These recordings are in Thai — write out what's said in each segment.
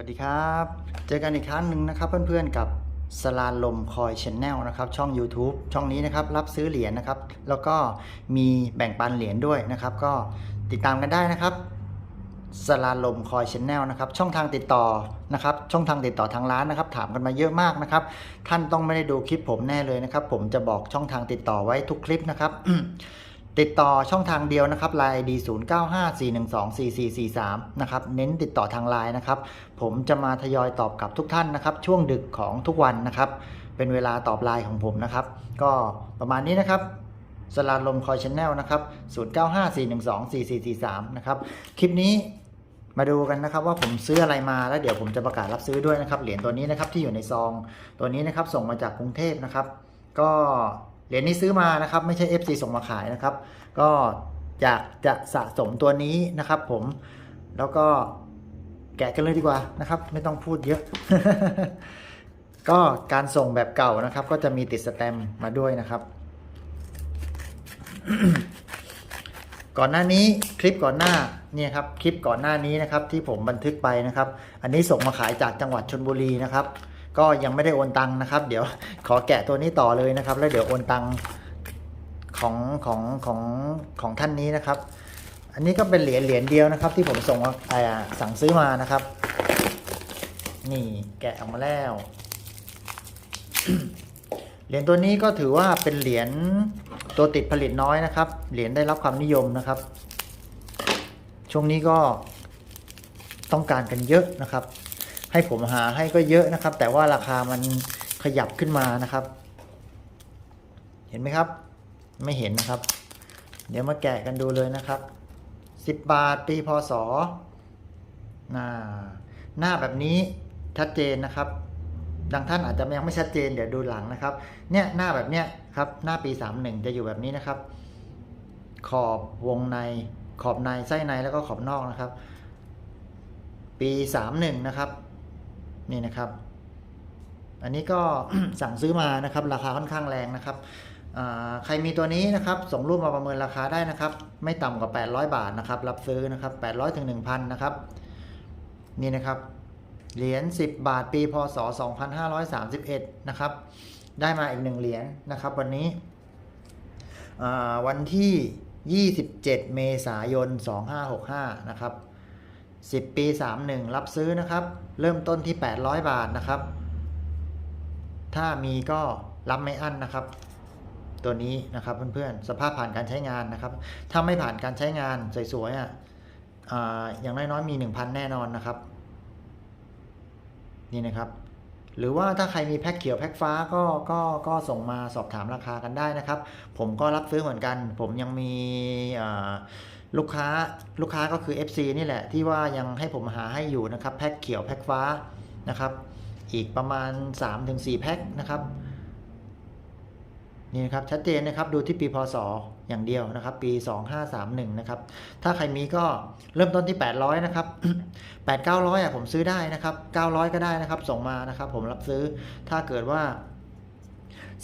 วัสดีครับ เจอกันอีกครั้งหนึ่งนะครับเพื่อนๆกับสลาลมคอยชแนลนะครับช่อง YouTube ช่องนี้นะครับรับซื้อเหรียญนะครับ แล้วก็มีแบ่งปันเหรียญด้วยนะครับ ก็ติดตามกันได้นะครับสลาลมคอยชแนลนะครับช่องทางติดต่อนะครับช่องทางติดต่อทางร้านนะครับ ถามกันมาเยอะมากนะครับ ท่านต้องไม่ได้ดูคลิปผมแน่เลยนะครับ ผมจะบอกช่องทางติดต่อไว้ทุกคลิปนะครับ ติดต่อช่องทางเดียวนะครับ Line ID 0 9 5 4 1 2 4 4 4 3นะครับเน้นติดต่อทางไลน์นะครับ ผมจะมาทยอยตอบกลับทุกท่านนะครับ ช่วงดึกของทุกวันนะครับ เป็นเวลาตอบไลน์ของผมนะครับ ก็ประมาณนี้นะครับสลาลมคอยชแนลนะครับ0 9 5 4 1 2 4 4 4 3นะครับ คลิปนี้มาดูกันนะครับว่าผมซื้ออะไรมาแล้วเดี๋ยวผมจะประกาศรับซื้อด้วยนะครับ เหรียญตัวนี้นะครับที่อยู่ในซอง ตัวนี้นะครับส่งมาจากกรุงเทพนะครับ ก็ เหรียญนี้ซื้อมานะครับไม่ใช่ FC ส่งมาขายนะครับ ก็อยากจะสะสมตัวนี้นะครับ ผมแล้วก็แกะกันเลยดีกว่านะครับ ไม่ต้องพูดเยอะ ก็การส่งแบบเก่านะครับ ก็จะมีติดสแตมมาด้วยนะครับ ก่อนหน้านี้คลิปก่อนหน้าเนี่ยครับคลิปก่อนหน้านี้นะครับ ที่ผมบันทึกไปนะครับ อันนี้ส่งมาขายจากจังหวัดชนบุรีนะครับ ก็ยังไม่ได้โอนตังค์นะครับ เดี๋ยวขอแกะตัวนี้ต่อเลยนะครับ แล้วเดี๋ยวโอนตังค์ของของของของท่านนี้นะครับ อันนี้ก็เป็นเหรียญเหรียญเดียวนะครับ ที่ผมส่งสั่งซื้อมานะครับ นี่แกะออกมาแล้วเหรียญตัวนี้ก็ถือว่าเป็นเหรียญตัวติดผลิตน้อยนะครับ เหรียญได้รับความนิยมนะครับ ช่วงนี้ก็ต้องการกันเยอะนะครับ ให้ผมหาให้ก็เยอะนะครับ แต่ว่าราคามันขยับขึ้นมานะครับ เห็นไหมครับ ไม่เห็นนะครับ เดี๋ยวมาแกะกันดูเลยนะครับ 10 บาท ปีพศหน้าหน้าแบบนี้ชัดเจนนะครับดังท่านอาจจะยังไม่ชัดเจนเดี๋ยวดูหลังนะครับ เนี่ยหน้าแบบเนี้ยครับหน้าปี 31 จะอยู่แบบนี้นะครับ ขอบวงในขอบในไส้ในแล้วก็ขอบนอกนะครับ ปี 31 นะครับ นี่นะครับ อันนี้ก็สั่งซื้อมานะครับ ราคาค่อนข้างแรงนะครับใครมีตัวนี้นะครับส่งรูปมาประเมินราคาได้นะครับ ไม่ต่ำกว่า 800 บาทนะครับ รับซื้อนะครับ 800ถึง1,000นะครับ นี่นะครับ เหรียญ10 บาทปีพศ 2531 นะครับ ได้มาอีกหนึ่งเหรียญนะครับ วันนี้วันที่ 27 เมษายน 2565 นะครับ 10 ปี 31 รับซื้อนะครับ เริ่มต้นที่ 800 บาทนะครับ ถ้ามีก็รับไม่อั้นนะครับ ตัวนี้นะครับเพื่อนๆ สภาพผ่านการใช้งานนะครับ ถ้าไม่ผ่านการใช้งานสวยๆอะอ่าอย่างน้อยๆมี 1,000 แน่นอนนะครับ นี่นะครับ หรือว่าถ้าใครมีแพ็คเขียวแพ็คฟ้าก็ก็ก็ส่งมาสอบถามราคากันได้นะครับ ผมก็รับซื้อเหมือนกัน ผมยังมีลูกค้าลูกค้าก็คือ FC นี่แหละ ที่ว่ายังให้ผมหาให้อยู่นะครับ แพ็คเขียวแพ็คฟ้านะครับ อีกประมาณ 3-4 แพ็คนะครับ นี่นะครับชัดเจนนะครับดูที่ปีพศอย่างเดียวนะครับ ปี 2531นะครับถ้าใครมีก็เริ่มต้นที่ 800นะครับ8 900อะผมซื้อได้นะครับ 900 ก็ได้นะครับ ส่งมานะครับ ผมรับซื้อถ้าเกิดว่า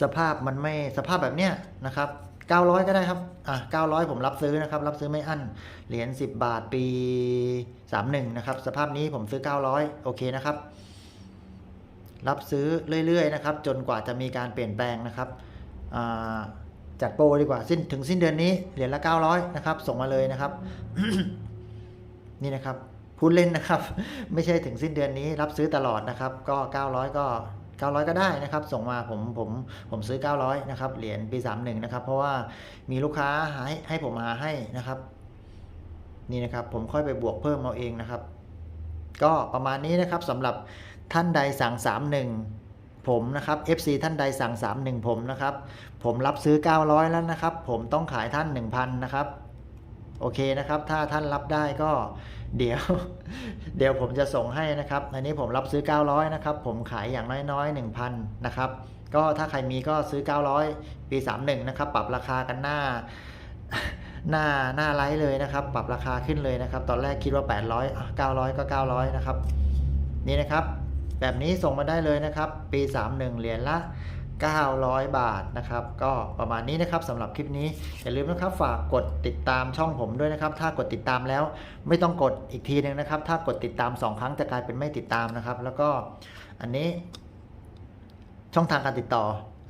สภาพมันไม่สภาพแบบเนี้ยนะครับ900 ก็ได้ครับ อะ900 ผมรับซื้อนะครับ รับซื้อไม่อั้น เหรียญ 10 บาทปี 31 นะครับ สภาพนี้ผมซื้อ 900 โอเคนะครับ รับซื้อเรื่อยๆ นะครับ จนกว่าจะมีการเปลี่ยนแปลงนะครับ จัดโปรดีกว่าสิ้นถึงสิ้นเดือนนี้เหรียญละ 900 นะครับ ส่งมาเลยนะครับ นี่นะครับพูดเล่นนะครับ ไม่ใช่ถึงสิ้นเดือนนี้รับซื้อตลอดนะครับ ก็ 900 ก็ 900 ก็ได้นะครับ ส่งมาผมผมผมซื้อ 900 นะครับเหรียญปี 31 นะครับ เพราะว่ามีลูกค้าหาให้ให้ผมหาให้นะครับ นี่นะครับ ผมค่อยไปบวกเพิ่มเอาเองนะครับ ก็ประมาณนี้นะครับสำหรับท่านใดสั่ง 31 ผมนะครับ FC ท่านใดสั่ง 31 ผมนะครับ ผมรับซื้อ 900 แล้วนะครับ ผมต้องขายท่าน 1,000 นะครับ โอเคนะครับ ถ้าท่านรับได้ก็เดี๋ยว เดี๋ยวผมจะส่งให้นะครับ อันนี้ผมรับซื้อ 900 นะครับ ผมขายอย่างน้อยๆ 1,000 นะครับ ก็ถ้าใครมีก็ซื้อ 900 ปี 31 นะครับ ปรับราคากันหน้าหน้าหน้าไลฟ์เลยนะครับ ปรับราคาขึ้นเลยนะครับ ตอนแรกคิดว่า 800อะ900 ก็ 900 นะครับ นี่นะครับ แบบนี้ส่งมาได้เลยนะครับ ปี 31 เหรียญละ 900 บาทนะครับ ก็ประมาณนี้นะครับสำหรับคลิปนี้ อย่าลืมนะครับฝากกดติดตามช่องผมด้วยนะครับ ถ้ากดติดตามแล้วไม่ต้องกดอีกทีหนึ่งนะครับ ถ้ากดติดตาม 2 ครั้งจะกลายเป็นไม่ติดตามนะครับ แล้วก็อันนี้ ช่องทางการติดต่อ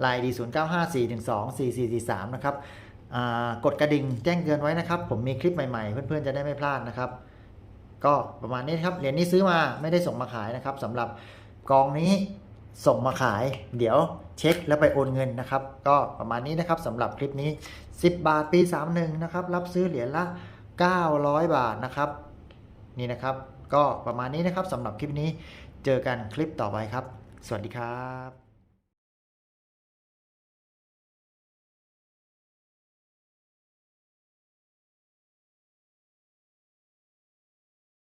Line D 0 9 5 4 1 2 4 4 4 3นะครับกดกระดิ่งแจ้งเตือนไว้นะครับ ผมมีคลิปใหม่ๆ เพื่อนๆจะได้ไม่พลาดนะครับ ก็ประมาณนี้ครับเหรียญนี้ซื้อมาไม่ได้ส่งมาขายนะครับสำหรับ กองนี้ส่งมาขาย เดี๋ยวเช็คแล้วไปโอนเงินนะครับ ก็ประมาณนี้นะครับสำหรับคลิปนี้ 10 บาทปี 31 นะครับ รับซื้อเหรียญละ 900 บาทนะครับ นี่นะครับ ก็ประมาณนี้นะครับสำหรับคลิปนี้เจอกันคลิปต่อไปครับ สวัสดีครับ